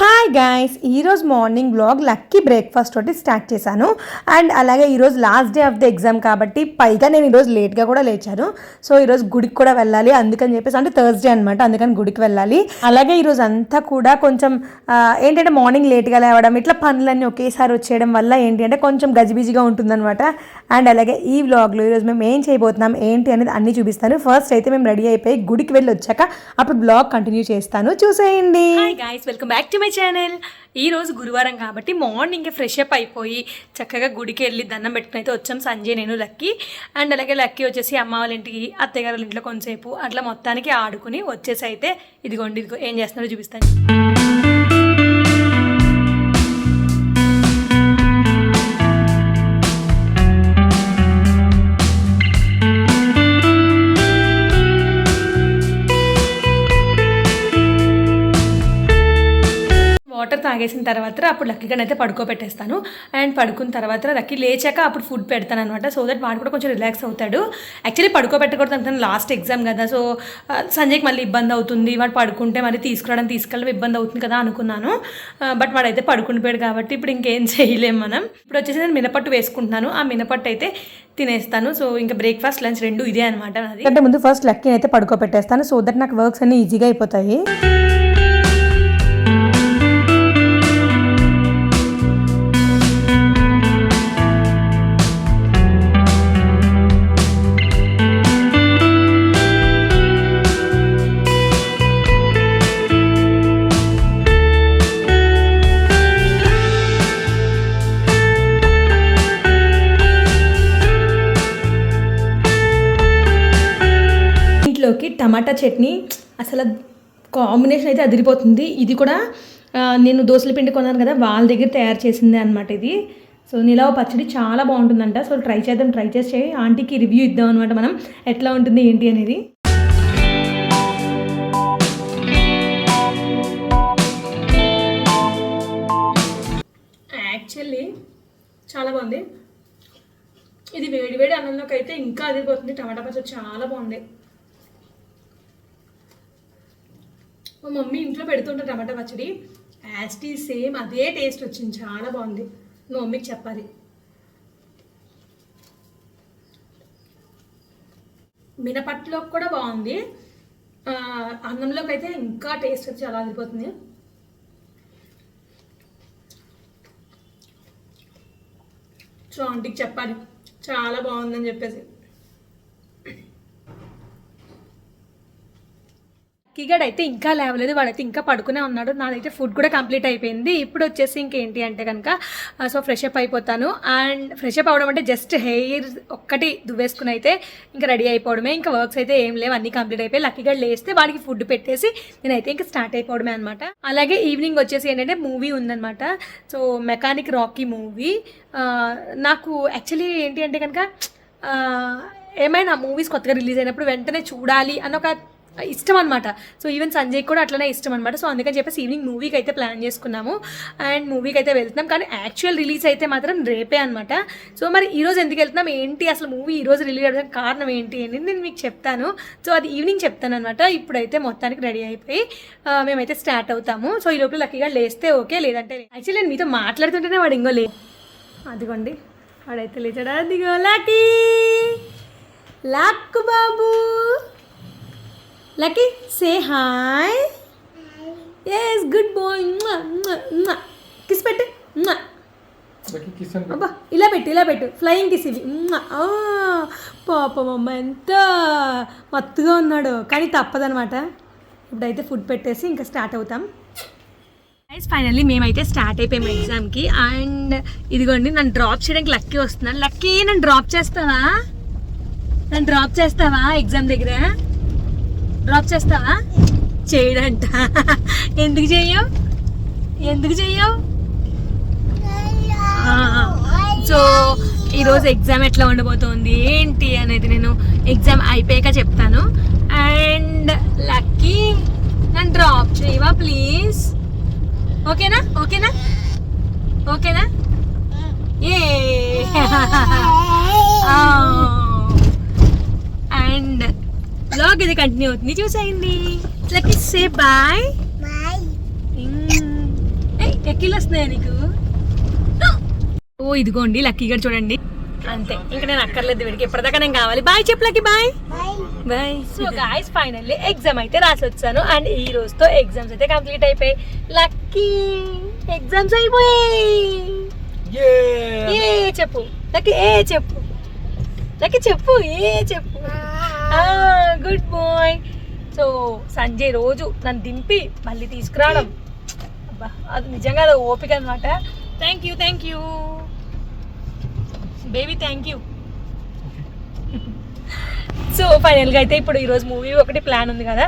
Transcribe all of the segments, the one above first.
Hi guys ఈరోజు morning vlog Lucky breakfast తోటి start చేశాను. అండ్ అలాగే ఈరోజు last day of the exam కాబట్టి పైగా నేను ఈరోజు లేట్గా కూడా లేచాను. సో ఈరోజు గుడికి కూడా వెళ్ళాలి. అందుకని చెప్పేసి అంటే థర్స్డే అనమాట అందుకని గుడికి వెళ్ళాలి. అలాగే ఈరోజు అంతా కూడా కొంచెం ఏంటంటే మార్నింగ్ లేట్గా లేవడం ఇట్లా పనులన్నీ ఒకేసారి వచ్చేయడం వల్ల ఏంటి అంటే కొంచెం గజిబిజిగా ఉంటుందన్నమాట. అండ్ అలాగే ఈ వ్లాగ్లో ఈరోజు మేము ఏం చేయబోతున్నాం ఏంటి అనేది అన్నీ చూపిస్తాను. ఫస్ట్ అయితే మేము రెడీ అయిపోయి గుడికి వెళ్ళి వచ్చాక అప్పుడు బ్లాగ్ కంటిన్యూ చేస్తాను. చూసేయండి. Welcome back to my channel ఈ రోజు గురువారం కాబట్టి మార్నింగ్ ఫ్రెష్ అప్ అయిపోయి చక్కగా గుడికి వెళ్ళి దండం పెట్టుకుని అయితే వచ్చాం. సంజయ్ నేను లక్కీ. అండ్ అలాగే లక్కీ వచ్చేసి అమ్మ వాళ్ళ ఇంటికి అత్తయ్య గారి ఇంట్లో కొంతసేపు అట్లా మొత్తానికి ఆడుకుని వచ్చేసి అయితే ఇదిగోండి ఇదిగో ఏం చేస్తున్నారో చూపిస్తాను. తాగేసిన తర్వాత అప్పుడు లక్కీగా అయితే పడుకోబెట్టేస్తాను. అండ్ పడుకున్న తర్వాత లక్కీ లేచాక అప్పుడు ఫుడ్ పెడతాను అనమాట సో దట్ వాడు కూడా కొంచెం రిలాక్స్ అవుతాడు. యాక్చువల్లీ పడుకోబెట్టకూడదు అంటాను లాస్ట్ ఎగ్జామ్ కదా. సో సంజయ్కి మళ్ళీ ఇబ్బంది అవుతుంది. వాడు పడుకుంటే మళ్ళీ తీసుకురావడం తీసుకెళ్ళడం ఇబ్బంది అవుతుంది కదా అనుకున్నాను. బట్ వాడైతే పడుకుండిపోయాడు కాబట్టి ఇప్పుడు ఇంకేం చేయలేం మనం. ఇప్పుడు వచ్చేసి నేను మినపట్టు వేసుకుంటున్నాను. ఆ మినపట్టు అయితే తినేస్తాను. సో ఇంకా బ్రేక్ఫాస్ట్ లంచ్ రెండు ఇదే అనమాట అంటే ముందు ఫస్ట్ లక్కీ అయితే పడుకోబెట్టేస్తాను. సో దట్ నాకు వర్క్స్ అన్ని ఈజీగా అయిపోతాయి. టమాటా చట్నీ అసలు కాంబినేషన్ అయితే అదిరిపోతుంది. ఇది కూడా నేను దోశల పిండి కొన్నాను కదా వాళ్ళ దగ్గర తయారు చేసిందే అనమాట ఇది. సో నిలవ పచ్చడి చాలా బాగుంటుందంట. సో ట్రై చేద్దాం ట్రై చేసి ఆంటీకి రివ్యూ ఇద్దాం అనమాట మనం. ఎట్లా ఉంటుంది ఏంటి అనేది. యాక్చువల్లీ చాలా బాగుంది. ఇది వేడి వేడి అన్నంలోకి అయితే ఇంకా అదిరిపోతుంది. టమాటా పచ్చడి చాలా బాగుంది. మా మమ్మీ ఇంట్లో పెడుతుంటే టమాటా పచ్చడి. యాస్టీ సేమ్ అదే టేస్ట్ వచ్చింది. చాలా బాగుంది. నువ్వు మమ్మీకి చెప్పాలి. మినపట్టులోకి కూడా బాగుంది. అన్నంలోకి అయితే ఇంకా టేస్ట్ వచ్చి చాలా అదిరిపోతుంది సో ఆంటీకి చెప్పాలి. చాలా బాగుందని చెప్పేసి. కిగాడ్ అయితే ఇంకా లేవలేదు వాడైతే ఇంకా పడుకునే ఉన్నాడు. నాదైతే ఫుడ్ కూడా కంప్లీట్ అయిపోయింది. ఇప్పుడు వచ్చేసి ఇంకేంటి అంటే కనుక సో ఫ్రెష్ అప్ అయిపోతాను. అండ్ ఫ్రెష్ అప్ అవడం అంటే జస్ట్ హెయిర్ ఒక్కటి దువ్వేసుకుని అయితే ఇంకా రెడీ అయిపోవడమే. ఇంకా వర్క్స్ అయితే ఏం లేవు అన్నీ కంప్లీట్ అయిపోయి లక్కీగా లేస్తే వాడికి ఫుడ్ పెట్టేసి నేనైతే ఇంకా స్టార్ట్ అయిపోవడమే అనమాట అలాగే ఈవినింగ్ వచ్చేసి ఏంటంటే మూవీ ఉందన్నమాట. సో మెకానిక్ రాకీ మూవీ నాకు యాక్చువల్లీ ఏంటి అంటే కనుక ఏమైనా మూవీస్ కొత్తగా రిలీజ్ అయినప్పుడు వెంటనే చూడాలి అన్న ఒక ఇష్టం అనమాట సో ఈవెన్ సంజయ్ కూడా అట్లనే ఇష్టం అనమాట సో అందుకని చెప్పేసి ఈవినింగ్ మూవీకి అయితే ప్లాన్ చేసుకున్నాము. అండ్ మూవీకి అయితే వెళ్తున్నాం. కానీ యాక్చువల్ రిలీజ్ అయితే మాత్రం రేపే అనమాట సో మరి ఈరోజు ఎందుకు వెళ్తున్నాం? ఏంటి అసలు మూవీ ఈరోజు రిలీజ్ అవ్వడానికి కారణం ఏంటి అని నేను మీకు చెప్తాను. సో అది ఈవినింగ్ చెప్తాను అనమాట ఇప్పుడైతే మొత్తానికి రెడీ అయిపోయి మేమైతే స్టార్ట్ అవుతాము. సో ఈ లోపల లక్కీగా లేస్తే ఓకే లేదంటే యాక్చువల్లీ నేను మీతో మాట్లాడుతుంటేనే వాడు ఇంకో లే అదిగోండి. వాడైతే లేచాడా? అదిగో లాకీ లాక్కు బాబు! Lucky say hi yes good boy kiss పెట్టు. అబ్బా ఇలా పెట్టు ఇలా పెట్టు. ఫ్లయింగ్ కిస్ ఇవి. పాపం అమ్మ ఎంత మత్తుగా ఉన్నాడు. కానీ తప్పదనమాట ఇప్పుడైతే ఫుడ్ పెట్టేసి ఇంకా స్టార్ట్ అవుతాం. గైస్ ఫైనల్లీ మేమైతే స్టార్ట్ అయిపోయాము ఎగ్జామ్కి అండ్ ఇదిగోండి నన్ను డ్రాప్ చేయడానికి లక్కీ వస్తున్నాను లక్కీ నన్ను డ్రాప్ చేస్తావా? నన్ను డ్రాప్ చేస్తావా ఎగ్జామ్ దగ్గర? డ్రాప్ చేస్తావా? చేయడంట. ఎందుకు చెయ్యవు? ఎందుకు చెయ్యవు? సో ఈరోజు ఎగ్జామ్ ఎట్లా ఉండబోతోంది? ఏంటి అనేది నేను ఎగ్జామ్ అయిపోయాక చెప్తాను. అండ్ లక్కీ నన్ను డ్రాప్ చేయవా ప్లీజ్? ఓకేనా? ఓకేనా? ఓకేనా? ఏ అండ్ బ్లాగ్ ఇది కంటిన్యూ అవుతుంది. చూసేయండి. లక్కీ సే బాయ్ లక్కీలు వస్తున్నాయా నీకు? ఓ ఇదిగోండి లక్కీ గారు చూడండి. అంతే ఇంకా నేను అక్కర్లేదు వీడికి. ఇప్పటిదాకా నేను కావాలి. బాయ్ చెప్పు Lucky bye bye so guys finally exam అయితే రాసి వచ్చాను అండ్ ఈ రోజుతో ఎగ్జామ్స్ అయితే కంప్లీట్ అయిపోయాయి. లక్కీ ఎగ్జామ్స్ అయిపోయాయి. ఏ చెప్పు. లక్కీ ఏ చెప్పు. లక్కీ చెప్పు ఏ చెప్పు. గుడ్ బాయ్ సో సంజయ్ రోజు నన్ను దింపి మళ్ళీ తీసుకురావడం. అబ్బా, అది నిజంగా అది ఓపిక అనమాట thank you thank you baby thank you so ఫైనల్గా అయితే ఇప్పుడు ఈరోజు మూవీ ఒకటి ప్లాన్ ఉంది కదా.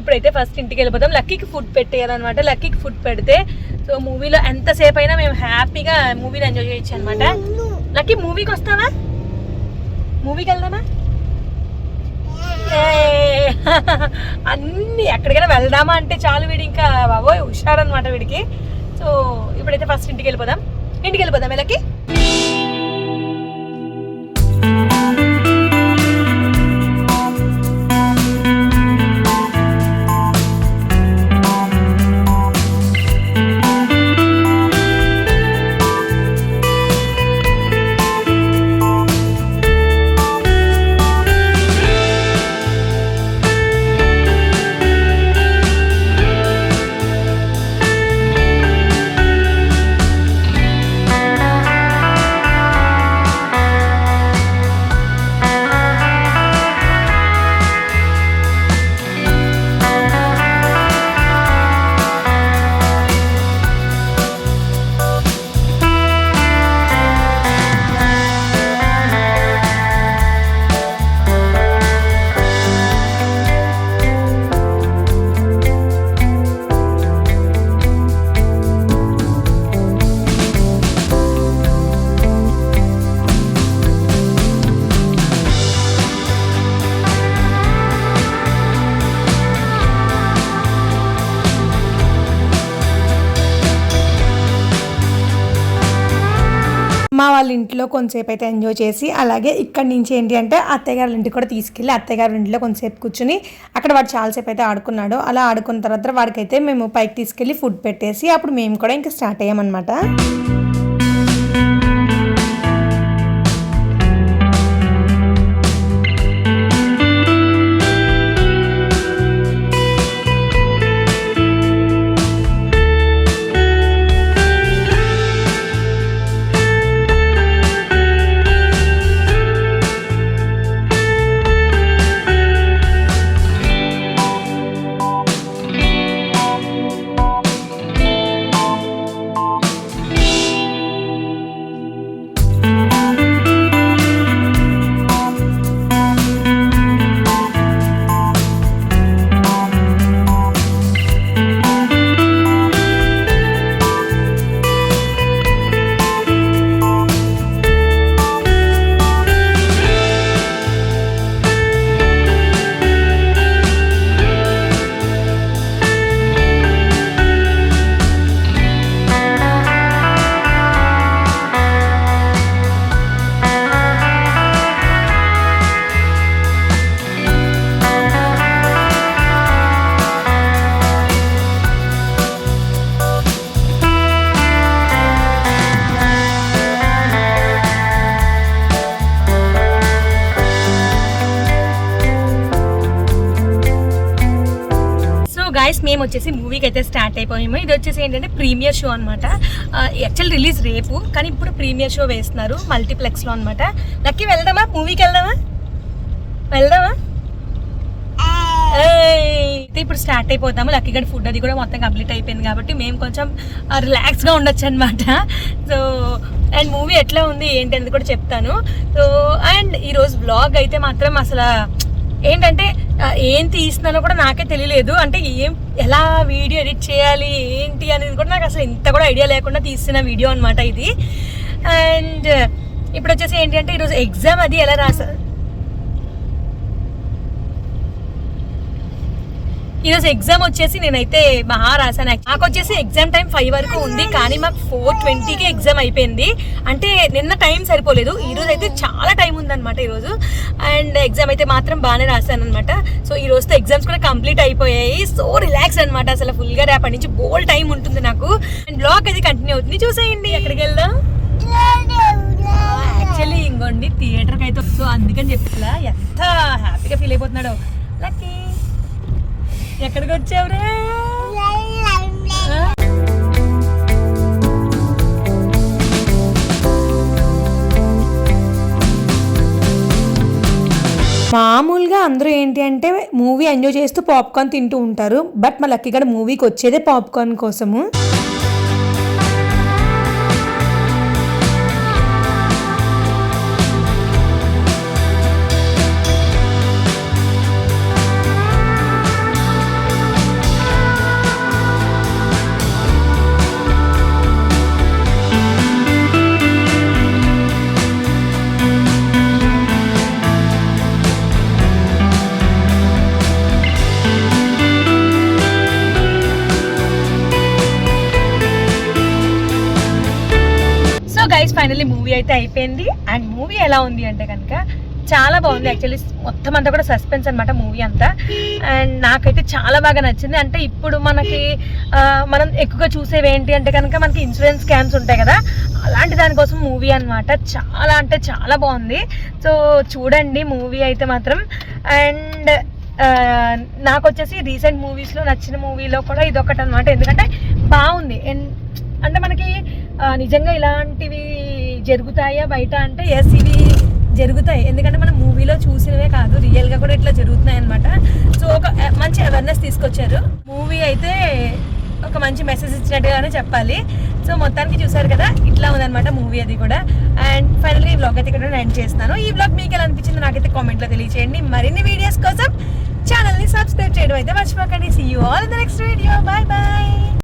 ఇప్పుడైతే ఫస్ట్ ఇంటికి వెళ్ళిపోతాం లక్కీకి ఫుడ్ పెట్టేయాలన్నమాట. లక్కీకి ఫుడ్ పెడితే సో మూవీలో ఎంతసేపు అయినా మేము హ్యాపీగా మూవీని ఎంజాయ్ చేయొచ్చు అనమాట లక్కీ మూవీకి వస్తావా? మూవీకి వెళ్దామా? అన్ని ఎక్కడికైనా వెళ్దామా అంటే చాలు వీడి ఇంకా బాబోయ్ హుషారనమాట వీడికి. సో ఇప్పుడైతే ఫస్ట్ ఇంటికి వెళ్ళిపోదాం. ఇంటికి వెళ్ళిపోదాం వీళ్ళకి వాళ్ళ ఇంట్లో కొంతసేపు అయితే ఎంజాయ్ చేసి అలాగే ఇక్కడి నుంచి ఏంటి అంటే అత్తయ్యగారి ఇంటికి కూడా తీసుకెళ్ళి అత్తయ్యగారి ఇంట్లో కొంతసేపు కూర్చుని అక్కడ వాడు చాలాసేపు అయితే ఆడుకున్నాడు. అలా ఆడుకున్న తర్వాత వాడికైతే మేము పైకి తీసుకెళ్ళి ఫుడ్ పెట్టేసి అప్పుడు మేము కూడా ఇంకా స్టార్ట్ అయ్యామన్నమాట. వచ్చేసి మూవీకి అయితే స్టార్ట్ అయిపోయాము ఇది వచ్చేసి ఏంటంటే ప్రీమియర్ షో అనమాట యాక్చువల్ రిలీజ్ రేపు కానీ ఇప్పుడు ప్రీమియర్ షో వేస్తున్నారు మల్టీప్లెక్స్లో అనమాట లక్కీ వెళ్దామా? మూవీకి వెళ్దామా? వెళ్దామా? అయితే ఇప్పుడు స్టార్ట్ అయిపోతాము. లక్కీ గడి ఫుడ్ అది కూడా మొత్తం కంప్లీట్ అయిపోయింది కాబట్టి మేము కొంచెం రిలాక్స్గా ఉండొచ్చు అనమాట సో అండ్ మూవీ ఎట్లా ఉంది ఏంటి అనేది కూడా చెప్తాను. సో అండ్ ఈరోజు బ్లాగ్ అయితే మాత్రం అసలు ఏంటంటే ఏం తీస్తున్నానో కూడా నాకే తెలియలేదు. అంటే ఏం ఎలా వీడియో ఎడిట్ చేయాలి ఏంటి అనేది కూడా నాకు అసలు ఇంత కూడా ఐడియా లేకుండా తీసిన వీడియో అనమాట ఇది. అండ్ ఇప్పుడు వచ్చేసి ఏంటి అంటే ఈరోజు ఎగ్జామ్ అది ఎలా రాసా ఈరోజు ఎగ్జామ్ వచ్చేసి నేనైతే బాగా రాశాను. నాకు వచ్చేసి ఎగ్జామ్ టైం ఫైవ్ వరకు ఉంది కానీ మాకు ఫోర్ ట్వంటీకి ఎగ్జామ్ అయిపోయింది. అంటే నిన్న టైం సరిపోలేదు. ఈరోజు అయితే చాలా టైం ఉందన్నమాట ఈరోజు. అండ్ ఎగ్జామ్ అయితే మాత్రం బాగానే రాశాను అనమాట సో ఈ రోజుతో ఎగ్జామ్స్ కూడా కంప్లీట్ అయిపోయాయి. సో రిలాక్స్ అనమాట అసలు ఫుల్గా రేపటి నుంచి బోల్ టైం ఉంటుంది నాకు. అండ్ బ్లాగ్ బ్లాగ్ అది కంటిన్యూ అవుతుంది. చూసేయండి ఎక్కడికి వెళ్దాం? యాక్చువల్లీ ఇంకోండి థియేటర్కి అయితే సో అందుకని చెప్తున్నా ఎంత హ్యాపీగా ఫీల్ అయిపోతున్నాడు. లక్కీ ఎక్కడికి వచ్చావురా మామూలుగా అందరూ ఏంటి అంటే మూవీ ఎంజాయ్ చేస్తూ పాప్కార్న్ తింటూ ఉంటారు. బట్ మా లక్కీ గడ మూవీకి వచ్చేదే పాప్కార్న్ కోసము. ఫైనల్లీ మూవీ అయితే అయిపోయింది. అండ్ మూవీ ఎలా ఉంది అంటే కనుక చాలా బాగుంది. యాక్చువల్లీ మొత్తం అంతా కూడా సస్పెన్స్ అనమాట మూవీ అంతా. అండ్ నాకైతే చాలా బాగా నచ్చింది. అంటే ఇప్పుడు మనకి మనం ఎక్కువగా చూసేవి ఏంటి అంటే కనుక మనకి ఇన్సూరెన్స్ స్కామ్స్ ఉంటాయి కదా. అలాంటి దానికోసం మూవీ అన్నమాట. చాలా అంటే చాలా బాగుంది. సో చూడండి మూవీ అయితే మాత్రం. అండ్ నాకు వచ్చేసి రీసెంట్ మూవీస్లో నచ్చిన మూవీలో కూడా ఇది ఒకటి అనమాట ఎందుకంటే బాగుంది. అంటే మనకి నిజంగా ఇలాంటివి జరుగుతాయా బయట అంటే? ఎస్ ఇవి జరుగుతాయి. ఎందుకంటే మనం మూవీలో చూసినవే కాదు రియల్గా కూడా ఇట్లా జరుగుతున్నాయి అనమాట సో ఒక eh, మంచి అవేర్నెస్ తీసుకొచ్చారు. మూవీ అయితే ఒక మంచి మెసేజ్ ఇచ్చినట్టుగానే చెప్పాలి. సో మొత్తానికి చూసారు కదా ఇట్లా ఉందన్నమాట మూవీ అది కూడా. అండ్ ఫైనల్గా ఈ బ్లాగ్ అయితే ఇక్కడ ఎండ్ చేస్తాను ఈ బ్లాగ్ మీకు ఎలా అనిపించిందో నాకైతే కామెంట్లో తెలియచేయండి. మరిన్ని వీడియోస్ కోసం ఛానల్ని సబ్స్క్రైబ్ చేయడం అయితే మర్చిపోకండి. See you all the next video bye bye